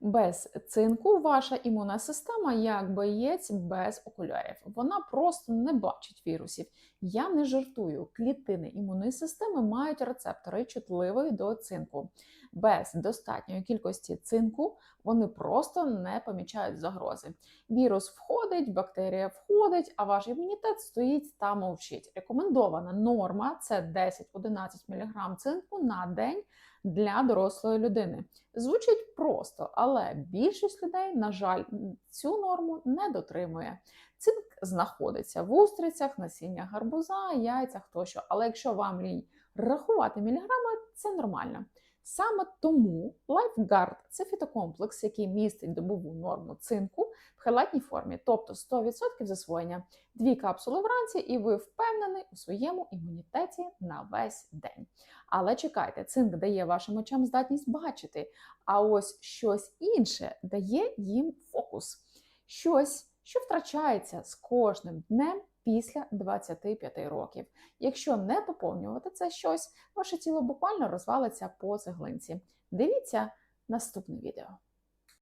Без цинку ваша імунна система як боєць без окулярів. Вона просто не бачить вірусів. Я не жартую. Клітини імунної системи мають рецептори чутливої до цинку. Без достатньої кількості цинку вони просто не помічають загрози. Вірус входить, бактерія входить, а ваш імунітет стоїть та мовчить. Рекомендована норма це 10-11 мг цинку на день для дорослої людини. Звучить просто, але більшість людей, на жаль, цю норму не дотримує. Цинк знаходиться в устрицях, насіннях гарбуза, яйцях тощо. Але якщо вам лінь рахувати міліграми, це нормально. Саме тому LifeGuard – це фітокомплекс, який містить добову норму цинку в хелатній формі, тобто 100% засвоєння. Дві капсули вранці, і ви впевнений у своєму імунітеті на весь день. Але чекайте, цинк дає вашим очам здатність бачити, а ось щось інше дає їм фокус. Щось, що втрачається з кожним днем після 25 років. Якщо не поповнювати це щось, ваше тіло буквально розвалиться по цеглинці. Дивіться наступне відео.